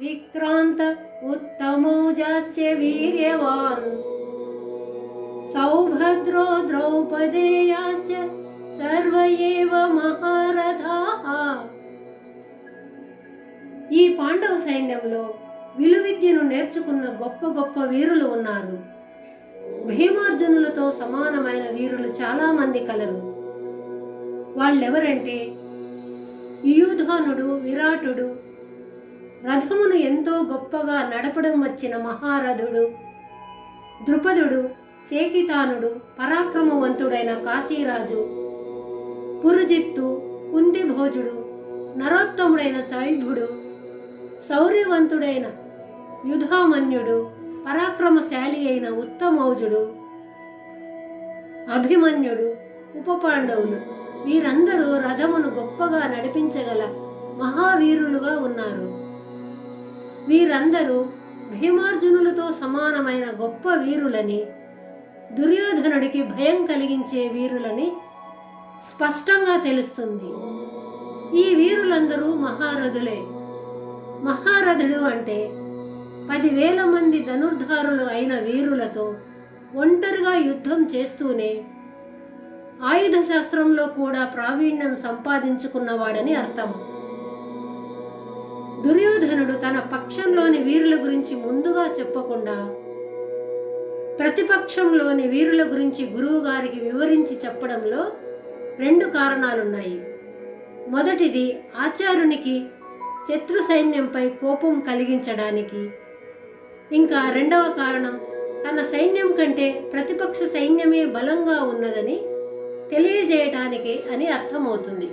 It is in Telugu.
विक्रान्त उत्तमौजाश्च वीर्यवान् सौभद्रो द्रौपदेयाश्च सर्व एव महारथाः ఈ పాండవ సైన్యంలో విలువిద్యను నేర్చుకున్న గొప్ప గొప్ప వీరులు ఉన్నారు భీమార్జునులతో సమానమైన వీరులు చాలా మంది కలరు వాళ్ళెవరంటే యుయుధానుడు విరాటుడు రథమును ఎంతో గొప్పగా నడపడం వచ్చిన మహారథుడు. ద్రుపదుడు చేకితానుడు పరాక్రమవంతుడైన కాశీరాజు. పురుజిత్తు కుందిభోజుడు నరోత్తముడైన సైభుడు శౌర్యవంతుడైన యుధామన్యుడు పరాక్రమశాలి అయిన ఉత్తమౌజుడు. అభిమన్యుడు ఉపపాండవులు. వీరందరూ రథమును గొప్పగా నడిపించగల మహావీరులుగా ఉన్నారు. వీరందరూ భీమార్జునులతో సమానమైన గొప్ప వీరులని దుర్యోధనుడికి భయం కలిగించే వీరులని స్పష్టంగా తెలుస్తుంది. ఈ వీరులందరూ మహారథులే. మహారథుడు అంటే పదివేల మంది ధనుర్ధారులు అయిన వీరులతో ఒంటరిగా యుద్ధం చేస్తూనే ఆయుధ శాస్త్రంలో కూడా ప్రావీణ్యం సంపాదించుకున్నవాడని అర్థము. దుర్యోధనుడు తన పక్షంలోని వీరుల గురించి ముందుగా చెప్పకుండా ప్రతిపక్షంలోని వీరుల గురించి గురువు గారికి వివరించి చెప్పడంలో రెండు కారణాలున్నాయి. మొదటిది ఆచార్యునికి శత్రు సైన్యంపై కోపం కలిగించడానికి. ఇంకా రెండవ కారణం తన సైన్యం కంటే ప్రతిపక్ష సైన్యమే బలంగా ఉన్నదని తెలియజేయటానికి అని అర్థమవుతుంది.